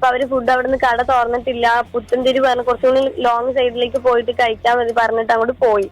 അപ്പൊ അവർ ഫുഡ് അവിടുന്ന് കട തുറന്നിട്ടില്ല. പുത്തൻതിരി പറഞ്ഞു കുറച്ചുകൂടി ലോങ് സൈഡിലേക്ക് പോയിട്ട് കഴിച്ചാൽ മതി പറഞ്ഞിട്ട് അങ്ങോട്ട് പോയി.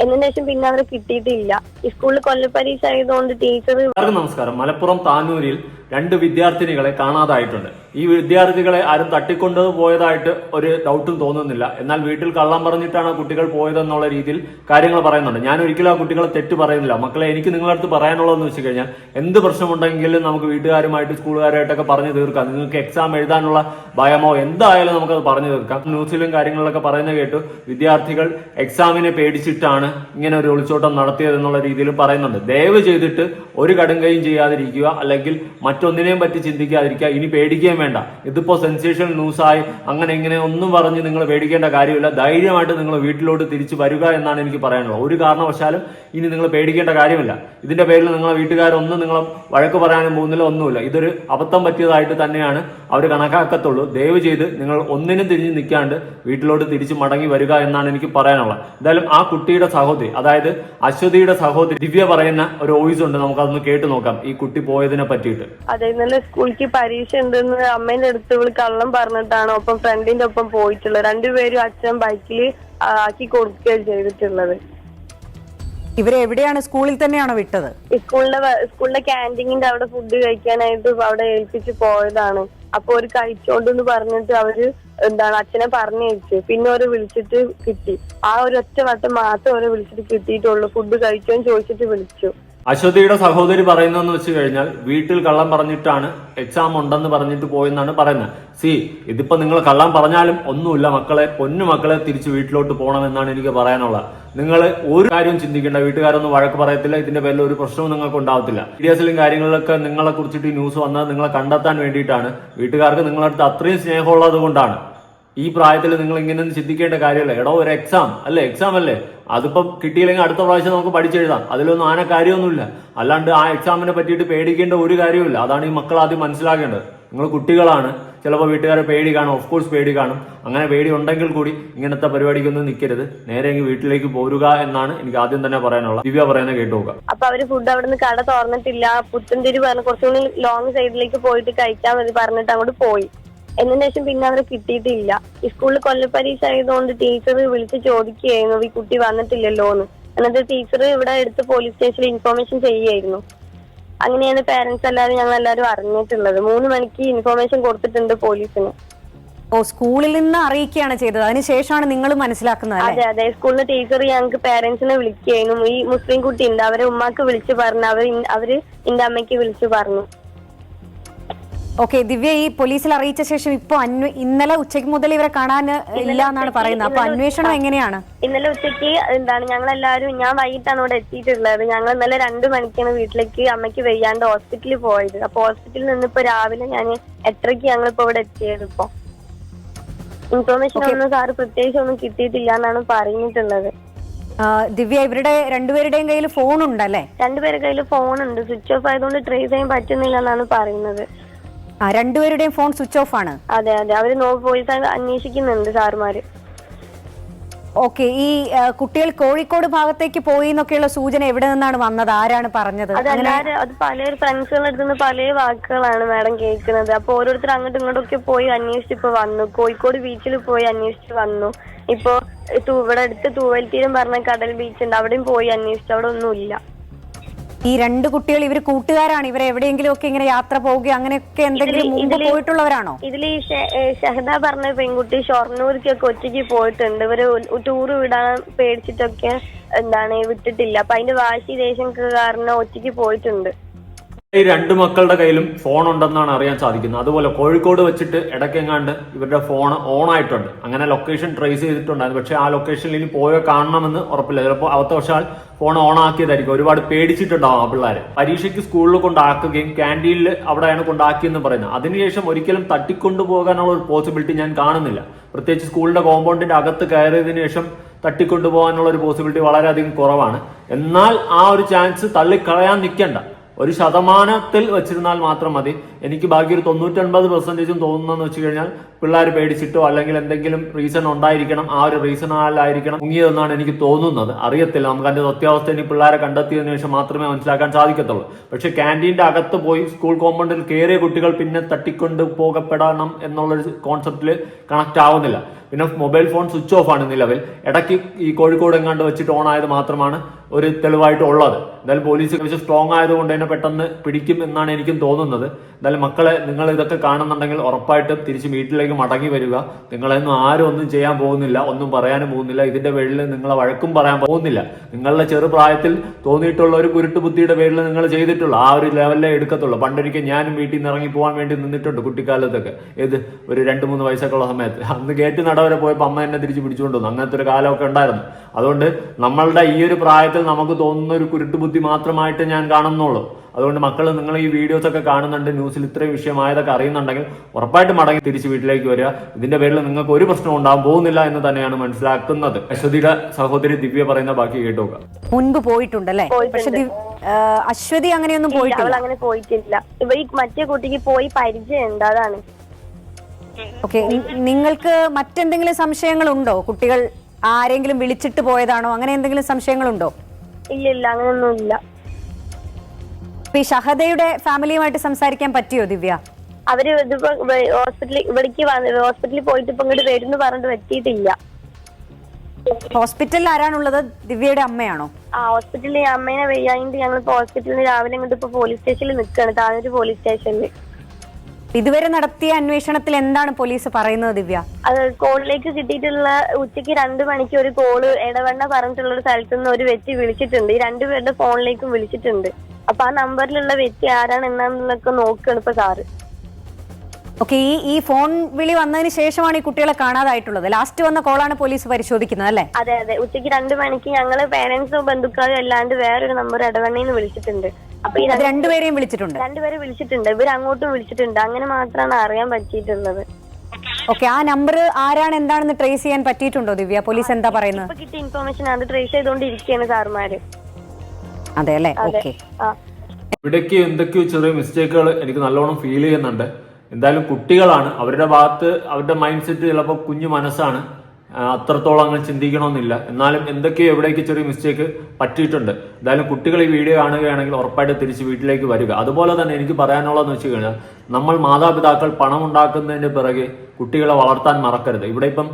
എന്നതിന് ശേഷം പിന്നെ അവരെ കിട്ടിയിട്ടില്ല. സ്കൂളിൽ കൊല്ലപ്പരീക്ഷ ആയതുകൊണ്ട് ടീച്ചർ നമസ്കാരം. മലപ്പുറം താനൂരിൽ രണ്ട് വിദ്യാർത്ഥിനികളെ കാണാതായിട്ടുണ്ട്. ഈ വിദ്യാർത്ഥികളെ ആരും തട്ടിക്കൊണ്ടു പോയതായിട്ട് ഒരു ഡൗട്ടും തോന്നുന്നില്ല. എന്നാൽ വീട്ടിൽ കള്ളം പറഞ്ഞിട്ടാണ് കുട്ടികൾ പോയതെന്നുള്ള രീതിയിൽ കാര്യങ്ങൾ പറയുന്നുണ്ട്. ഞാൻ ഒരിക്കലും ആ കുട്ടികളെ തെറ്റ് പറയുന്നില്ല. മക്കളെ എനിക്ക് നിങ്ങളുടെ അടുത്ത് പറയാനുള്ളതെന്ന് വെച്ച് കഴിഞ്ഞാൽ എന്ത് പ്രശ്നമുണ്ടെങ്കിലും നമുക്ക് വീട്ടുകാരുമായിട്ട് സ്കൂളുകാരായിട്ടൊക്കെ പറഞ്ഞു തീർക്കാം. നിങ്ങൾക്ക് എക്സാം എഴുതാനുള്ള ഭയമോ എന്തായാലും നമുക്കത് പറഞ്ഞു തീർക്കാം. ന്യൂസിലും കാര്യങ്ങളിലൊക്കെ പറയുന്നത് കേട്ടു വിദ്യാർത്ഥികൾ എക്സാമിനെ പേടിച്ചിട്ടാണ് ഇങ്ങനെ ഒരു ഒളിച്ചോട്ടം നടത്തിയതെന്നുള്ള രീതിയിൽ പറയുന്നുണ്ട്. ദയവ് ചെയ്തിട്ട് ഒരു കടുങ്കയും ചെയ്യാതിരിക്കുക അല്ലെങ്കിൽ മറ്റൊന്നിനെയും പറ്റി ചിന്തിക്കാതിരിക്കുക ഇനി പേടിക്കുകയും വേണ്ട. ഇതിപ്പോ സെൻസേഷണൽ ന്യൂസായി അങ്ങനെ ഇങ്ങനെ ഒന്നും പറഞ്ഞ് നിങ്ങൾ പേടിക്കേണ്ട കാര്യമില്ല. ധൈര്യമായിട്ട് നിങ്ങൾ വീട്ടിലോട്ട് തിരിച്ചു വരിക എന്നാണ് എനിക്ക് പറയാനുള്ളത്. ഒരു കാരണവശാലും ഇനി നിങ്ങൾ പേടിക്കേണ്ട കാര്യമില്ല. ഇതിന്റെ പേരിൽ നിങ്ങളെ വീട്ടുകാരൊന്നും നിങ്ങളെ വഴക്ക് പറയാനും പോകുന്നില്ല ഒന്നുമില്ല. ഇതൊരു അബദ്ധം പറ്റിയതായിട്ട് തന്നെയാണ് അവർ കണക്കാക്കത്തുള്ളൂ. ദയവ് ചെയ്ത് നിങ്ങൾ ഒന്നിനും തിരിഞ്ഞ് നിൽക്കാണ്ട് വീട്ടിലോട്ട് തിരിച്ചു മടങ്ങി വരിക എന്നാണ് എനിക്ക് പറയാനുള്ളത്. എന്തായാലും ആ കുട്ടിയുടെ സഹോദരി അതായത് അശ്വതിയുടെ സഹോദരി ദിവ്യ പറയുന്ന ഒരു വോയിസ് ഉണ്ട് നമുക്ക് അതൊന്ന് കേട്ട് നോക്കാം. ഈ കുട്ടി പോയതിനെ പറ്റിയിട്ട്. അതെ ഇന്നലെ സ്കൂളിലേക്ക് പരീക്ഷ ഉണ്ടെന്ന് അമ്മേന്റെ അടുത്ത് ഇവൾ കള്ളം പറഞ്ഞിട്ടാണ് ഒപ്പം ഫ്രണ്ടിന്റെ ഒപ്പം പോയിട്ടുള്ളത്. രണ്ടുപേരും അച്ഛൻ ബൈക്കിൽ ആക്കി കൊടുക്കുകയാണ് ചെയ്തിട്ടുള്ളത്. ഇവരെ എവിടെയാണ്? സ്കൂളിൽ തന്നെയാണോ വിട്ടത്? സ്കൂളിന്റെ സ്കൂളിന്റെ ക്യാന്റീനിന്റെ അവിടെ ഫുഡ് കഴിക്കാനായിട്ട് അവിടെ ഏൽപ്പിച്ച് പോയതാണ്. അപ്പൊ ഒരു കഴിച്ചോണ്ടെന്ന് പറഞ്ഞിട്ട് അവർ എന്താണ് അച്ഛനെ പറഞ്ഞയച്ചു. പിന്നെ അവരെ വിളിച്ചിട്ട് കിട്ടി. ആ ഒരു ഒറ്റ വട്ടം മാത്രം അവരെ വിളിച്ചിട്ട് കിട്ടിയിട്ടുള്ളൂ. ഫുഡ് കഴിച്ചോ ചോദിച്ചിട്ട് വിളിച്ചു. അശ്വതിയുടെ സഹോദരി പറയുന്നതെന്ന് വെച്ച് കഴിഞ്ഞാൽ വീട്ടിൽ കള്ളം പറഞ്ഞിട്ടാണ് എക്സാം ഉണ്ടെന്ന് പറഞ്ഞിട്ട് പോയെന്നാണ് പറയുന്നത്. സി ഇതിപ്പോ നിങ്ങൾ കള്ളം പറഞ്ഞാലും ഒന്നുമില്ല മക്കളെ. പൊന്നു മക്കളെ തിരിച്ച് വീട്ടിലോട്ട് പോകണമെന്നാണ് എനിക്ക് പറയാനുള്ളത്. നിങ്ങൾ ഒരു കാര്യവും ചിന്തിക്കേണ്ട. വീട്ടുകാരൊന്നും വഴക്ക് പറയത്തില്ല. ഇതിന്റെ പേരിൽ ഒരു പ്രശ്നവും നിങ്ങൾക്ക് ഉണ്ടാവത്തില്ല. മീഡിയാസിലും കാര്യങ്ങളിലൊക്കെ നിങ്ങളെ കുറിച്ചിട്ട് ന്യൂസ് വന്നത് നിങ്ങളെ കണ്ടെത്താൻ വേണ്ടിയിട്ടാണ്. വീട്ടുകാർക്ക് നിങ്ങളടുത്ത് അത്രയും സ്നേഹമുള്ളത് കൊണ്ടാണ്. ഈ പ്രായത്തിൽ നിങ്ങൾ ഇങ്ങനെയൊന്നും ചിന്തിക്കേണ്ട കാര്യമല്ല. എടോ ഒരു എക്സാം അല്ലേ? എക്സാം അല്ലേ? അതിപ്പം കിട്ടിയില്ലെങ്കിൽ അടുത്ത പ്രാവശ്യം നമുക്ക് പഠിച്ചെഴുതാം. അതിലൊന്നും ആന കാര്യമൊന്നുമില്ല. അല്ലാണ്ട് ആ എക്സാമിനെ പറ്റിയിട്ട് പേടിക്കേണ്ട ഒരു കാര്യമില്ല അതാണ് ഈ മക്കൾ ആദ്യം മനസ്സിലാക്കേണ്ടത്. നിങ്ങൾ കുട്ടികളാണ്. ചിലപ്പോൾ വീട്ടുകാരെ പേടി കാണും. ഓഫ് കോഴ്സ് പേടി കാണും. അങ്ങനെ പേടി ഉണ്ടെങ്കിൽ കൂടി ഇങ്ങനത്തെ പരിപാടിക്കൊന്നും നിൽക്കരുത് നേരെ വീട്ടിലേക്ക് പോരുക എന്നാണ് എനിക്ക് ആദ്യം തന്നെ പറയാനുള്ളത്. ദിവ്യ പറയുന്നത് കേട്ടു നോക്കുക അപ്പൊ അവർ ഫുഡ് അവിടുന്ന് കട തുറന്നിട്ടില്ല. പുത്തൻതിരി പറഞ്ഞു കുറച്ചുകൂടി ലോങ് സൈഡിലേക്ക് പോയിട്ട് കഴിക്കാൻ പറഞ്ഞിട്ട് അങ്ങോട്ട് പോയി. എന്നതിന് ശേഷം പിന്നെ അവരെ കിട്ടിയിട്ടില്ല. ഈ സ്കൂളിൽ കൊല്ലപ്പരീക്ഷ ആയതുകൊണ്ട് ടീച്ചർ വിളിച്ച് ചോദിക്കുകയായിരുന്നു ഈ കുട്ടി വന്നിട്ടില്ലല്ലോ എന്ന് എന്നിട്ട് ടീച്ചർ ഇവിടെ എടുത്ത് പോലീസ് സ്റ്റേഷനിൽ ഇൻഫോർമേഷൻ ചെയ്യുകയായിരുന്നു. അങ്ങനെയാണ് പേരൻസ് എല്ലാവരും ഞങ്ങൾ എല്ലാവരും അറിഞ്ഞിട്ടുള്ളത്. മൂന്ന് മണിക്ക് ഇൻഫോർമേഷൻ കൊടുത്തിട്ടുണ്ട് പോലീസിന്. ഓ സ്കൂളിൽ നിന്ന് അറിയിക്കുകയാണ് ചെയ്തത്. അതിനുശേഷമാണ് നിങ്ങൾ മനസ്സിലാക്കുന്നത് അതെ അതെ. സ്കൂളിലെ ടീച്ചർ ഞങ്ങൾക്ക് പേരൻസിനെ വിളിക്കുകയായിരുന്നു. ഈ മുസ്ലിം കുട്ടി ഉണ്ട്. അവരെ ഉമ്മാക്ക് വിളിച്ചു പറഞ്ഞു അവർ അവർ എന്റെ അമ്മയ്ക്ക് വിളിച്ചു പറഞ്ഞു. ഓക്കെ ദിവ്യ ഈ പോലീസിൽ അറിയിച്ച ശേഷം ഇപ്പൊ ഇന്നലെ ഉച്ചയ്ക്ക് മുതൽ ഇവരെ കാണാൻ ഇല്ല എന്നാണ് പറയുന്നത്. അപ്പൊ അന്വേഷണം എങ്ങനെയാണ്? ഇന്നലെ ഉച്ചയ്ക്ക് എന്താണ് ഞങ്ങൾ എല്ലാവരും ഞാൻ വൈകിട്ടാണ് ഇവിടെ എത്തിയിട്ടുള്ളത്. ഞങ്ങൾ ഇന്നലെ രണ്ടു മണിക്കാണ് വീട്ടിലേക്ക് അമ്മയ്ക്ക് വയ്യാണ്ട് ഹോസ്പിറ്റലിൽ പോയത്. അപ്പൊ ഹോസ്പിറ്റലിൽ നിന്ന് ഇപ്പൊ രാവിലെ ഞാൻ എട്ടരയ്ക്ക് ഞങ്ങൾ ഇപ്പൊ ഇവിടെ എത്തിയത് ഇപ്പൊ. ഇൻഫോർമേഷൻ ഒന്നും സാറ് പ്രത്യേകിച്ച് ഒന്നും കിട്ടിയിട്ടില്ല എന്നാണ് പറഞ്ഞിട്ടുള്ളത്. ദിവ്യ ഇവരുടെ രണ്ടുപേരുടെയും കയ്യിൽ ഫോൺ ഉണ്ടല്ലേ രണ്ടുപേരുടെ കയ്യിൽ ഫോൺ ഉണ്ട് സ്വിച്ച് ഓഫ് ആയതുകൊണ്ട് ട്രേസ് ചെയ്യാൻ പറ്റുന്നില്ല എന്നാണ് പറയുന്നത്. ആ രണ്ടുപേരുടെയും ഫോൺ സ്വിച്ച് ഓഫ് ആണ്. അതെ അതെ. അവർ നോ പോലീസ് അന്വേഷിക്കുന്നുണ്ട് സാറുമാര്. ഓക്കെ ഈ കുട്ടികൾ കോഴിക്കോട് ഭാഗത്തേക്ക് പോയി എന്നൊക്കെയുള്ള സൂചന എവിടെ നിന്നാണ് വന്നത്? ആരാണ് പറഞ്ഞത്? അതെല്ലാരും അത് പല ഫ്രണ്ട്സുകളുടെ അടുത്ത് നിന്ന് പല വാക്കുകളാണ് മാഡം കേൾക്കുന്നത്. അപ്പൊ ഓരോരുത്തർ അങ്ങോട്ടും ഇങ്ങോട്ടും ഒക്കെ പോയി അന്വേഷിച്ച് ഇപ്പൊ വന്നു. കോഴിക്കോട് ബീച്ചിൽ പോയി അന്വേഷിച്ച് വന്നു. ഇപ്പൊ ഇവിടെ അടുത്ത് തീരം പറഞ്ഞ കടൽ ബീച്ച് ഉണ്ട്. അവിടെയും പോയി അന്വേഷിച്ചു. അവിടെ ഒന്നുമില്ല. ഈ രണ്ട് കുട്ടികൾ ഇവർ കൂട്ടുകാരാണ്. ഇവർ എവിടെയെങ്കിലും ഒക്കെ ഇങ്ങനെ യാത്ര പോവുകയോ അങ്ങനെയൊക്കെ എന്തെങ്കിലും മുമ്പ് പോയിട്ടുള്ളവരാണോ? ഇതിൽ ഈ ഷഹദ പറഞ്ഞ പെൺകുട്ടി ഷൊർണൂർക്കൊക്കെ ഒറ്റയ്ക്ക് പോയിട്ടുണ്ട്. ഇവർ ടൂർ വിടാൻ പേടിച്ചിട്ടൊക്കെ എന്താണ് വിട്ടിട്ടില്ല. അപ്പൊ അതിന്റെ വാശി ദേഷ്യം കാരണം ഒറ്റയ്ക്ക് പോയിട്ടുണ്ട്. ഈ രണ്ട് മക്കളുടെ കയ്യിലും ഫോൺ ഉണ്ടെന്നാണ് അറിയാൻ സാധിക്കുന്നത്. അതുപോലെ കോഴിക്കോട് വെച്ചിട്ട് ഇടയ്ക്കെങ്ങാണ്ട് ഇവരുടെ ഫോൺ ഓൺ ആയിട്ടുണ്ട്. അങ്ങനെ ലൊക്കേഷൻ ട്രേസ് ചെയ്തിട്ടുണ്ടായിരുന്നു പക്ഷെ ആ ലൊക്കേഷനിൽ ഇനി പോയോ കാണണമെന്ന് ഉറപ്പില്ല. ചിലപ്പോൾ അവത്തവശാൽ ഫോൺ ഓൺ ആക്കിയതായിരിക്കും. ഒരുപാട് പേടിച്ചിട്ടുണ്ടാവും ആ പിള്ളേരെ. പരീക്ഷയ്ക്ക് സ്കൂളിൽ കൊണ്ടാക്കുകയും ക്യാന്റീനിൽ അവിടെയാണ് കൊണ്ടാക്കിയെന്ന് പറയുന്നത്. അതിനുശേഷം ഒരിക്കലും തട്ടിക്കൊണ്ടു പോകാനുള്ള ഒരു പോസിബിലിറ്റി ഞാൻ കാണുന്നില്ല. പ്രത്യേകിച്ച് സ്കൂളിന്റെ കോമ്പൗണ്ടിന്റെ അകത്ത് കയറിയതിനു ശേഷം തട്ടിക്കൊണ്ടുപോകാനുള്ള ഒരു പോസിബിലിറ്റി വളരെയധികം കുറവാണ്. എന്നാൽ ആ ഒരു ചാൻസ് തള്ളിക്കളയാൻ നിൽക്കണ്ട. ഒരു ശതമാനത്തിൽ വെച്ചിരുന്നാൽ മാത്രം മതി. എനിക്ക് ബാക്കി ഒരു തൊണ്ണൂറ്റൊൻപത് പെർസെന്റേജും തോന്നുന്നതെന്ന് വെച്ച് കഴിഞ്ഞാൽ പിള്ളേർ പേടിച്ചിട്ടോ അല്ലെങ്കിൽ എന്തെങ്കിലും റീസൺ ഉണ്ടായിരിക്കണം. ആ ഒരു റീസണാലായിരിക്കണം മുങ്ങിയതെന്നാണ് എനിക്ക് തോന്നുന്നത്. അറിയത്തില്ല. നമുക്ക് അതിന്റെ സത്യാവസ്ഥ ഇനി പിള്ളേരെ കണ്ടെത്തിയതിനു ശേഷം മാത്രമേ മനസ്സിലാക്കാൻ സാധിക്കത്തുള്ളൂ. പക്ഷേ ക്യാന്റീന്റെ അകത്ത് പോയി സ്കൂൾ കോമ്പൗണ്ടിൽ കയറിയ കുട്ടികൾ പിന്നെ തട്ടിക്കൊണ്ട് പോകപ്പെടണം എന്നുള്ളൊരു കോൺസെപ്റ്റിൽ കണക്ട് ആവുന്നില്ല. പിന്നെ മൊബൈൽ ഫോൺ സ്വിച്ച് ഓഫ് ആണ് നിലവിൽ. ഇടയ്ക്ക് ഈ കോഴിക്കോട് എങ്ങാണ്ട് വെച്ചിട്ട് ഓൺ ആയത് മാത്രമാണ്. ഒരു തെളിവായിട്ട് ഉള്ളത് എന്തായാലും പോലീസ് കുറച്ച് സ്ട്രോങ് ആയതുകൊണ്ട് തന്നെ പെട്ടെന്ന് പിടിക്കും എന്നാണ് എനിക്കും തോന്നുന്നത്. എന്തായാലും മക്കളെ നിങ്ങൾ ഇതൊക്കെ കാണുന്നുണ്ടെങ്കിൽ ഉറപ്പായിട്ടും തിരിച്ച് വീട്ടിലേക്ക് മടങ്ങി വരിക. നിങ്ങളെയൊന്നും ആരും ഒന്നും ചെയ്യാൻ പോകുന്നില്ല ഒന്നും പറയാനും പോകുന്നില്ല. ഇതിന്റെ പേരിൽ നിങ്ങളെ വഴക്കും പറയാൻ പോകുന്നില്ല. നിങ്ങളുടെ ചെറുപ്രായത്തിൽ തോന്നിയിട്ടുള്ള ഒരു കുരുട്ടു ബുദ്ധിയുടെ പേരിൽ നിങ്ങൾ ചെയ്തിട്ടുള്ള ആ ഒരു ലെവലിലേ എടുക്കത്തുള്ളൂ. പണ്ടൊരിക്കൽ ഞാനും വീട്ടിൽ നിന്ന് ഇറങ്ങി പോകാൻ വേണ്ടി നിന്നിട്ടുണ്ട് കുട്ടിക്കാലത്തൊക്കെ. ഏത്? ഒരു രണ്ട് മൂന്ന് വയസ്സൊക്കെ ഉള്ള സമയത്ത്. അന്ന് കയറ്റി നടവരെ പോയപ്പോൾ അമ്മ എന്നെ തിരിച്ച് പിടിച്ചുകൊണ്ട് വന്നു. അങ്ങനത്തെ ഒരു കാലമൊക്കെ ഉണ്ടായിരുന്നു. അതുകൊണ്ട് നമ്മളുടെ ഈ ഒരു പ്രായത്തിൽ നമുക്ക് തോന്നുന്ന ഒരു കുരുട്ടുബുദ്ധി മാത്രമായിട്ട് ഞാൻ കാണുന്നുള്ളൂ. അതുകൊണ്ട് മക്കൾ നിങ്ങൾ ഈ വീഡിയോസ് ഒക്കെ കാണുന്നുണ്ട് ന്യൂസിൽ ഇത്രയും വിഷയമായതൊക്കെ അറിയുന്നുണ്ടെങ്കിൽ ഉറപ്പായിട്ട് മടങ്ങി തിരിച്ച് വീട്ടിലേക്ക് വരിക. ഇതിന്റെ പേരിൽ നിങ്ങൾക്ക് ഒരു പ്രശ്നം ഉണ്ടാകാൻ പോകുന്നില്ല എന്ന് തന്നെയാണ് മനസ്സിലാക്കുന്നത്. അശ്വതിയുടെ സഹോദരി ദിവ്യ പറയുന്ന ബാക്കി കേട്ടു മുൻപ് പോയിട്ടുണ്ടല്ലേ? പക്ഷെ അശ്വതി അങ്ങനെയൊന്നും അവൾ പോയിട്ടില്ല. അങ്ങനെ പോയിട്ടില്ല. ഇവ ഈ മറ്റേ കുട്ടിക്ക് പോയി പരിചയമുണ്ട് അതാണ്. ഓക്കെ നിങ്ങൾക്ക് മറ്റെന്തെങ്കിലും സംശയങ്ങൾ ഉണ്ടോ കുട്ടികൾ ആരെങ്കിലും വിളിച്ചിട്ട് പോയതാണോ? അങ്ങനെ എന്തെങ്കിലും സംശയങ്ങളുണ്ടോ? ഇല്ല ഇല്ല അങ്ങനെയൊന്നും ഇല്ല ഇപ്പൊ ഈ ഷഹദയുടെ ഫാമിലിയുമായിട്ട് സംസാരിക്കാൻ പറ്റിയോ ദിവ്യ? അവർ ഇതിപ്പോ ഹോസ്പിറ്റലിൽ ഇവിടേക്ക് വന്ന് ഹോസ്പിറ്റലിൽ പോയിട്ട് ഇപ്പൊ ഇങ്ങോട്ട് വരുന്നു പറഞ്ഞിട്ട് പറ്റിയിട്ടില്ല. ഹോസ്പിറ്റലിൽ ആരാണുള്ളത്? ദിവ്യയുടെ അമ്മയാണോ? ആ ഹോസ്പിറ്റലിൽ അമ്മേനെ വയ്യാണ്ട് ഞങ്ങൾ ഇപ്പൊ ഹോസ്പിറ്റലിൽ രാവിലെ ഇങ്ങോട്ട് ഇപ്പൊ പോലീസ് സ്റ്റേഷനിൽ നിൽക്കുകയാണ് താഴെ പോലീസ് സ്റ്റേഷനിൽ ഇതുവരെ നടത്തിയ അന്വേഷണത്തിൽ എന്താണ് പോലീസ് പറയുന്നത് ദിവ്യ? അത് കോളിലേക്ക് കിട്ടിയിട്ടുള്ള ഉച്ചയ്ക്ക് രണ്ടു മണിക്ക് ഒരു കോൾ ഇടവണ്ണ പറഞ്ഞിട്ടുള്ള ഒരു സ്ഥലത്തു നിന്ന് ഒരു വ്യക്തി വിളിച്ചിട്ടുണ്ട്. ഈ രണ്ടുപേരുടെ ഫോണിലേക്കും വിളിച്ചിട്ടുണ്ട്. അപ്പൊ ആ നമ്പറിലുള്ള വ്യക്തി ആരാണ് എന്നാന്നൊക്കെ നോക്കുകയാണ് ഇപ്പൊ സാറ്. ഓക്കെ ഈ ഈ ഫോൺ വിളി വന്നതിന് ശേഷമാണ് ഈ കുട്ടികളെ കാണാതായിട്ടുള്ളത്. ലാസ്റ്റ് വന്ന കോളാണ് പോലീസ് പരിശോധിക്കുന്നത് അല്ലേ? അതെ അതെ. ഉച്ചയ്ക്ക് രണ്ടു മണിക്ക് ഞങ്ങൾ പേരൻസും ബന്ധുക്കളും അല്ലാണ്ട് വേറൊരു നമ്പർ ഇടവണ്ണയിൽ വിളിച്ചിട്ടുണ്ട്. അപ്പൊ ഈ അത് രണ്ടുപേരെയും വിളിച്ചിട്ടുണ്ട്. രണ്ടുപേരെ വിളിച്ചിട്ടുണ്ട്. ഇവർ അങ്ങോട്ടും വിളിച്ചിട്ടുണ്ട്. അങ്ങനെ മാത്രമാണ് അറിയാൻ പറ്റിയിട്ടുള്ളത്. ഓക്കെ ആ നമ്പർ ആരാണ് എന്താണെന്ന് ട്രേസ് ചെയ്യാൻ പറ്റിയിട്ടുണ്ടോ ദിവ്യ? പോലീസ് എന്താ പറയുന്നത്? ഇപ്പൊ കിട്ടിയ ഇൻഫർമേഷൻ അത് ട്രേസ് ചെയ്തുകൊണ്ടിരിക്കുകയാണ് സാറുമാര്. അതെ അല്ലേ? ഓക്കെ. ആ. ഇവിടേക്ക് എന്തൊക്കെയോ ചെറിയ മിസ്റ്റേക്കുകൾ എനിക്ക് നല്ലോണം ഫീൽ ചെയ്യുന്നുണ്ട്. എന്തായാലും കുട്ടികളാണ്. അവരുടെ ഭാഗത്ത് അവരുടെ മൈൻഡ് സെറ്റ് ചിലപ്പോൾ കുഞ്ഞു മനസ്സാണ്. അത്രത്തോളം അങ്ങനെ ചിന്തിക്കണമെന്നില്ല. എന്നാലും എന്തൊക്കെയോ എവിടേക്ക് ചെറിയ മിസ്റ്റേക്ക് പറ്റിയിട്ടുണ്ട്. എന്തായാലും കുട്ടികൾ ഈ വീഡിയോ കാണുകയാണെങ്കിൽ ഉറപ്പായിട്ട് തിരിച്ച് വീട്ടിലേക്ക് വരിക. അതുപോലെ തന്നെ എനിക്ക് പറയാനുള്ളതെന്ന് വെച്ച് കഴിഞ്ഞാൽ നമ്മൾ മാതാപിതാക്കൾ പണം ഉണ്ടാക്കുന്നതിന്റെ പിറകെ കുട്ടികളെ വളർത്താൻ മറക്കരുത്. ഇവിടെ ഇപ്പം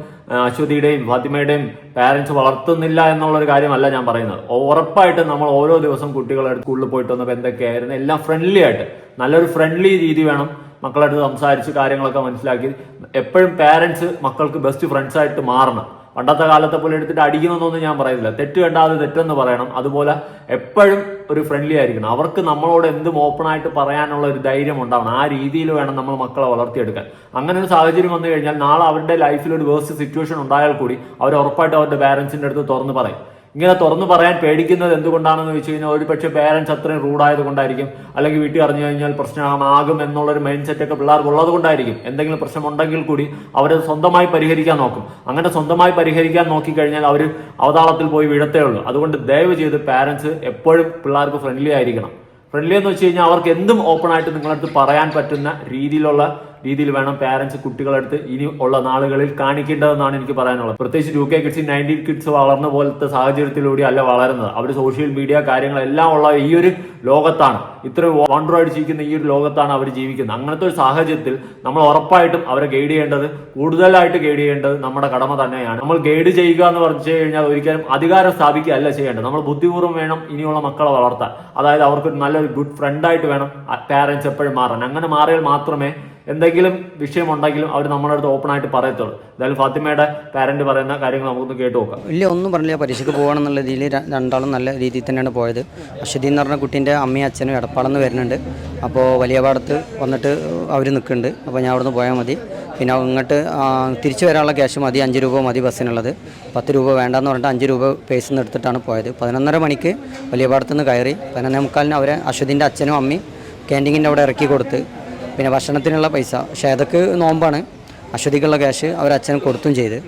അശ്വതിയുടെയും ഫാത്തിമയുടെയും പാരന്റ്സ് വളർത്തുന്നില്ല എന്നുള്ളൊരു കാര്യമല്ല ഞാൻ പറയുന്നത്. ഉറപ്പായിട്ട് നമ്മൾ ഓരോ ദിവസം കുട്ടികളെ സ്കൂളിൽ പോയിട്ട് വന്നപ്പോൾ എന്തൊക്കെയായിരുന്നു? എല്ലാം ഫ്രണ്ട്ലി ആയിട്ട്. നല്ലൊരു ഫ്രണ്ട്ലി രീതി വേണം. മക്കളുടെ അടുത്ത് സംസാരിച്ച് കാര്യങ്ങളൊക്കെ മനസ്സിലാക്കി. എപ്പോഴും പാരന്റ്സ് മക്കൾക്ക് ബെസ്റ്റ് ഫ്രണ്ട്സ് ആയിട്ട് മാറണം. പണ്ടത്തെ കാലത്തെ പോലെ എടുത്തിട്ട് അടിക്കണമെന്നൊന്നും ഞാൻ പറയുന്നില്ല. തെറ്റ് കണ്ടാൽ അത് തെറ്റെന്ന് പറയണം. അതുപോലെ എപ്പോഴും ഒരു ഫ്രണ്ട്ലി ആയിരിക്കണം. അവർക്ക് നമ്മളോട് എന്തും ഓപ്പൺ ആയിട്ട് പറയാനുള്ള ഒരു ധൈര്യം ഉണ്ടാവണം. ആ രീതിയിൽ വേണം നമ്മൾ മക്കളെ വളർത്തിയെടുക്കാൻ. അങ്ങനെ ഒരു സാഹചര്യം വന്നു കഴിഞ്ഞാൽ നാളെ അവരുടെ ലൈഫിൽ ഒരു വേഴ്സ് സിറ്റുവേഷൻ ഉണ്ടായാൽ കൂടി അവർ ഉറപ്പായിട്ട് അവരുടെ പാരന്റ്സിന്റെ അടുത്ത് തുറന്ന് പറയും. ഇങ്ങനെ തുറന്നു പറയാൻ പേടിക്കുന്നത് എന്തുകൊണ്ടാണെന്ന് വെച്ച് കഴിഞ്ഞാൽ ഒരു പക്ഷേ പേരൻസ് അത്രയും റൂഡായത് കൊണ്ടായിരിക്കും. അല്ലെങ്കിൽ വീട്ടിൽ അറിഞ്ഞു കഴിഞ്ഞാൽ പ്രശ്നമാകും എന്നുള്ളൊരു മൈൻഡ് സെറ്റ് ഒക്കെ പിള്ളേർക്ക് ഉള്ളത് കൊണ്ടായിരിക്കും. എന്തെങ്കിലും പ്രശ്നമുണ്ടെങ്കിൽ കൂടി അവർ സ്വന്തമായി പരിഹരിക്കാൻ നോക്കും. അങ്ങനെ സ്വന്തമായി പരിഹരിക്കാൻ നോക്കിക്കഴിഞ്ഞാൽ അവർ അവതാളത്തിൽ പോയി വീഴത്തേ ഉള്ളൂ. അതുകൊണ്ട് ദയവ് ചെയ്ത് പാരൻസ് എപ്പോഴും പിള്ളേർക്ക് ഫ്രണ്ട്ലി ആയിരിക്കണം. ഫ്രണ്ട്ലി എന്ന് വെച്ച് കഴിഞ്ഞാൽ അവർക്ക് എന്തും ഓപ്പൺ ആയിട്ട് നിങ്ങളടുത്ത് പറയാൻ പറ്റുന്ന രീതിയിലുള്ള രീതിയിൽ വേണം പാരന്റ്സ് കുട്ടികളെടുത്ത് ഇനി ഉള്ള നാളുകളിൽ കാണിക്കേണ്ടതെന്നാണ് എനിക്ക് പറയാനുള്ളത്. പ്രത്യേകിച്ച് two K kids nineteen kids വളർന്ന പോലത്തെ സാഹചര്യത്തിലൂടെ അല്ല വളരുന്നത്. അവർ സോഷ്യൽ മീഡിയ കാര്യങ്ങളെല്ലാം ഉള്ള ഈ ഒരു ലോകത്താണ്. ഇത്രയും വണ്ടർ അടിച്ചിരിക്കുന്ന ഈ ഒരു ലോകത്താണ് അവർ ജീവിക്കുന്നത്. അങ്ങനത്തെ ഒരു സാഹചര്യത്തിൽ നമ്മൾ ഉറപ്പായിട്ടും അവരെ ഗൈഡ് ചെയ്യേണ്ടത് കൂടുതലായിട്ട് ഗൈഡ് ചെയ്യേണ്ടത് നമ്മുടെ കടമ തന്നെയാണ്. നമ്മൾ ഗൈഡ് ചെയ്യുക എന്ന് പറഞ്ഞു കഴിഞ്ഞാൽ ഒരിക്കലും അധികാരം സ്ഥാപിക്കുക അല്ല ചെയ്യേണ്ടത്. നമ്മൾ ബുദ്ധിപൂർവം വേണം ഇനിയുള്ള മക്കളെ വളർത്താൻ. അതായത് അവർക്ക് നല്ലൊരു ഗുഡ് ഫ്രണ്ടായിട്ട് വേണം പാരന്റ്സ് എപ്പോഴും മാറാൻ. അങ്ങനെ മാറിയാൽ മാത്രമേ എന്തെങ്കിലും വിഷയമുണ്ടെങ്കിലും അവർ നമ്മുടെ അടുത്ത് ഓപ്പൺ ആയിട്ട് പറയത്തുള്ളൂ. എന്തായാലും ഫാത്തിമയുടെ പാരന്റ് പറയുന്ന കാര്യങ്ങൾ നമുക്കൊന്ന് കേട്ട് നോക്കാം. ഇല്ല ഒന്നും പറഞ്ഞില്ല. പരീക്ഷയ്ക്ക് പോകണം എന്നുള്ള രീതിയിൽ രണ്ടാളും നല്ല രീതിയിൽ തന്നെയാണ് പോയത്. അശ്വതി എന്ന് പറഞ്ഞ കുട്ടീന്റെ അമ്മയും അച്ഛനും എടപ്പാളെന്ന് വരുന്നുണ്ട്. അപ്പോൾ വലിയ പാടത്ത് വന്നിട്ട് അവർ നിൽക്കുന്നുണ്ട്. അപ്പോൾ ഞാൻ അവിടുന്ന് പോയാൽ മതി. പിന്നെ ഇങ്ങോട്ട് തിരിച്ചു വരാനുള്ള ക്യാഷ് മതി. അഞ്ച് രൂപ മതി ബസ്സിനുള്ളത്. പത്ത് രൂപ വേണ്ടെന്ന് പറഞ്ഞിട്ട് അഞ്ച് രൂപ പേസിൽ നിന്ന് എടുത്തിട്ടാണ് പോയത്. പതിനൊന്നര മണിക്ക് വലിയ പാടത്ത് നിന്ന് കയറി പതിനൊന്നേ മുക്കാലിന് അവരെ അശ്വതിന്റെ അച്ഛനും അമ്മയും ക്യാന്റീനിന്റെ അവിടെ ഇറക്കി കൊടുത്ത് പിന്നെ ഭക്ഷണത്തിനുള്ള പൈസ. പക്ഷേ അതൊക്കെ നോമ്പാണ്. അശ്വതിക്കുള്ള ക്യാഷ് അവർ അച്ഛനും കൊടുത്തും ചെയ്ത്.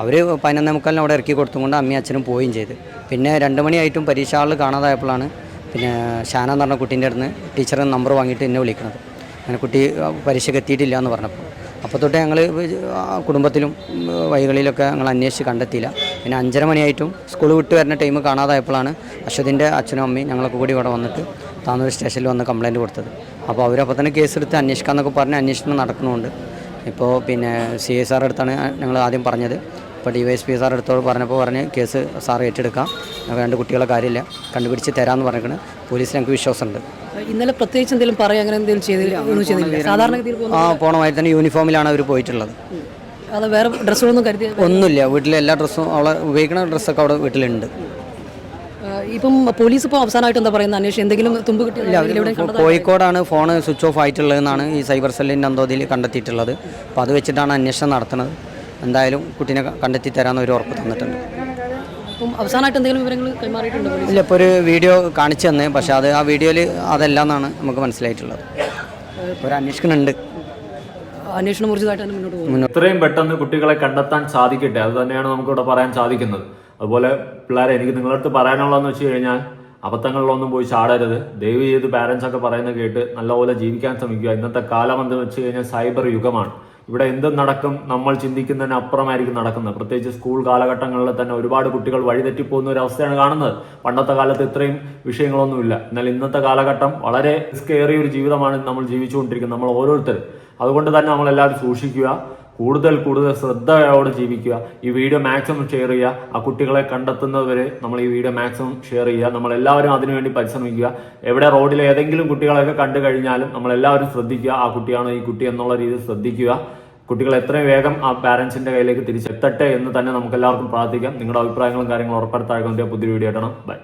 അവർ പതിനൊന്നേ മുക്കാലിന് അവിടെ ഇറക്കി കൊടുത്തും കൊണ്ട് അമ്മയും അച്ഛനും പോവുകയും ചെയ്ത്. പിന്നെ രണ്ട് മണിയായിട്ടും പരീക്ഷ ഹാളിൽ കാണാതായപ്പോഴാണ് പിന്നെ ഷാന എന്ന് പറഞ്ഞ കുട്ടീന്റെ അടുത്ത് ടീച്ചർ നമ്പർ വാങ്ങിയിട്ട് എന്നെ വിളിക്കുന്നത് അങ്ങനെ കുട്ടി പരീക്ഷയ്ക്ക് എത്തിയിട്ടില്ല എന്ന് പറഞ്ഞപ്പോൾ. അപ്പോൾ തൊട്ട് ഞങ്ങൾ കുടുംബത്തിലും വഴികളിലൊക്കെ ഞങ്ങൾ അന്വേഷിച്ച് കണ്ടെത്തിയില്ല. പിന്നെ അഞ്ചര മണിയായിട്ടും സ്കൂൾ വിട്ട് വരുന്ന ടൈം കാണാതായപ്പോഴാണ് അശ്വതിന്റെ അച്ഛനും അമ്മയും ഞങ്ങളൊക്കെ കൂടി ഇവിടെ വന്നിട്ട് താന്നൂർ സ്റ്റേഷനിൽ വന്ന് കംപ്ലയിന്റ് കൊടുത്തത്. അപ്പോൾ അവരപ്പോൾ തന്നെ കേസെടുത്ത് അന്വേഷിക്കാമെന്നൊക്കെ പറഞ്ഞ് അന്വേഷണം നടക്കുന്നുണ്ട്. ഇപ്പോൾ പിന്നെ സി എസ് ആർ അടുത്താണ് ഞങ്ങൾ ആദ്യം പറഞ്ഞത്. ഇപ്പോൾ D Y S P sir അടുത്തോട് പറഞ്ഞപ്പോൾ പറഞ്ഞ് കേസ് സാർ ഏറ്റെടുക്കാം. രണ്ട് കുട്ടികളെ കാര്യമില്ല. കണ്ടുപിടിച്ച് തരാമെന്ന് പറഞ്ഞിരിക്കുന്നത് പോലീസിൽ ഞങ്ങൾക്ക് വിശ്വാസമുണ്ട്. ഇന്നലെ പ്രത്യേകിച്ച് എന്തെങ്കിലും പറയാം അങ്ങനെ എന്തെങ്കിലും ചെയ്തില്ല? സാധാരണഗതിയിൽ ആ പോണമായി തന്നെ യൂണിഫോമിലാണ് അവർ പോയിട്ടുള്ളത്. അത് വേറെ ഡ്രസ്സുകളൊന്നും കരുതി ഒന്നുമില്ല. വീട്ടിലെ എല്ലാ ഡ്രസ്സും അവളെ ഉപയോഗിക്കുന്ന ഡ്രസ്സൊക്കെ അവിടെ വീട്ടിലുണ്ട്. ഇപ്പം പോലീസ് ഇപ്പോൾ അവസാനമായിട്ട് എന്താ പറയുന്നത്? അന്വേഷണം എന്തെങ്കിലും തുമ്പ് കിട്ടിയില്ല കോഴിക്കോടാണ് ഫോൺ സ്വിച്ച് ഓഫ് ആയിട്ടുള്ളതെന്നാണ് ഈ സൈബർ സെല്ലിന്റെ അന്തോതിയിൽ കണ്ടെത്തിയിട്ടുള്ളത്. അപ്പോൾ അത് വെച്ചിട്ടാണ് അന്വേഷണം നടത്തുന്നത്. എന്തായാലും കുട്ടീനെ കണ്ടെത്തി തരാമെന്ന് ഒരു ഉറപ്പ് തന്നിട്ടുണ്ട്. അപ്പം അവസാനമായിട്ട് എന്തെങ്കിലും വിവരങ്ങൾ കൈമാറിയിട്ടുണ്ടോ ഇല്ല ഇപ്പോൾ ഒരു വീഡിയോ കാണിച്ചു തന്നെ. പക്ഷേ അത് ആ വീഡിയോയിൽ അതല്ല എന്നാണ് നമുക്ക് മനസ്സിലായിട്ടുള്ളത്. ഒരു അന്വേഷണമുണ്ട്. അന്വേഷണം മുന്നോട്ട് പോകും. എത്രയും പെട്ടെന്ന് കുട്ടികളെ കണ്ടെത്താൻ സാധിക്കട്ടെ? അത് തന്നെയാണ് നമുക്കിവിടെ പറയാൻ സാധിക്കുന്നത്. അതുപോലെ പിള്ളേരെ എനിക്ക് നിങ്ങളുടെ അടുത്ത് പറയാനുള്ളതെന്ന് വെച്ച് കഴിഞ്ഞാൽ അബദ്ധങ്ങളിലൊന്നും പോയി ചാടരുത്. ദയവ് ചെയ്ത് പാരൻസ് ഒക്കെ പറയുന്നത് കേട്ട് നല്ലപോലെ ജീവിക്കാൻ ശ്രമിക്കുക. ഇന്നത്തെ കാലം എന്ന് വെച്ച് കഴിഞ്ഞാൽ സൈബർ യുഗമാണ്. ഇവിടെ എന്തും നടക്കും നമ്മൾ ചിന്തിക്കുന്നതിന് അപ്പുറമായിരിക്കും നടക്കുന്നത്. പ്രത്യേകിച്ച് സ്കൂൾ കാലഘട്ടങ്ങളിൽ തന്നെ ഒരുപാട് കുട്ടികൾ വഴിതെറ്റിപ്പോകുന്ന ഒരു അവസ്ഥയാണ് കാണുന്നത്. പണ്ടത്തെ കാലത്ത് ഇത്രയും വിഷയങ്ങളൊന്നുമില്ല. എന്നാൽ ഇന്നത്തെ കാലഘട്ടം വളരെ സ്കേറിയ ഒരു ജീവിതമാണ് നമ്മൾ ജീവിച്ചുകൊണ്ടിരിക്കുന്നത്. നമ്മൾ ഓരോരുത്തരും. അതുകൊണ്ട് തന്നെ നമ്മൾ എല്ലാവരും സൂക്ഷിക്കുക. കൂടുതൽ കൂടുതൽ ശ്രദ്ധയോടെ ജീവിക്കുക. ഈ വീഡിയോ മാക്സിമം ഷെയർ ചെയ്യുക. ആ കുട്ടികളെ കണ്ടെത്തുന്നതുവരെ നമ്മൾ ഈ വീഡിയോ മാക്സിമം ഷെയർ ചെയ്യുക. നമ്മൾ എല്ലാവരും അതിനുവേണ്ടി പരിശ്രമിക്കുക. എവിടെ റോഡിൽ ഏതെങ്കിലും കുട്ടികളെയൊക്കെ കണ്ടു കഴിഞ്ഞാലും നമ്മൾ എല്ലാവരും ശ്രദ്ധിക്കുക. ആ കുട്ടിയാണ് ഈ കുട്ടി എന്നുള്ള രീതിയിൽ ശ്രദ്ധിക്കുക. കുട്ടികൾ എത്രയും വേഗം ആ പാരൻസിന്റെ കയ്യിലേക്ക് തിരിച്ചെത്തട്ടെ എന്ന് തന്നെ നമുക്ക് എല്ലാവർക്കും പ്രാർത്ഥിക്കാം. നിങ്ങളുടെ അഭിപ്രായങ്ങളും കാര്യങ്ങളും ഉറപ്പെടുത്താൻ പുതിയ വീഡിയോ ഇടണം. ബൈ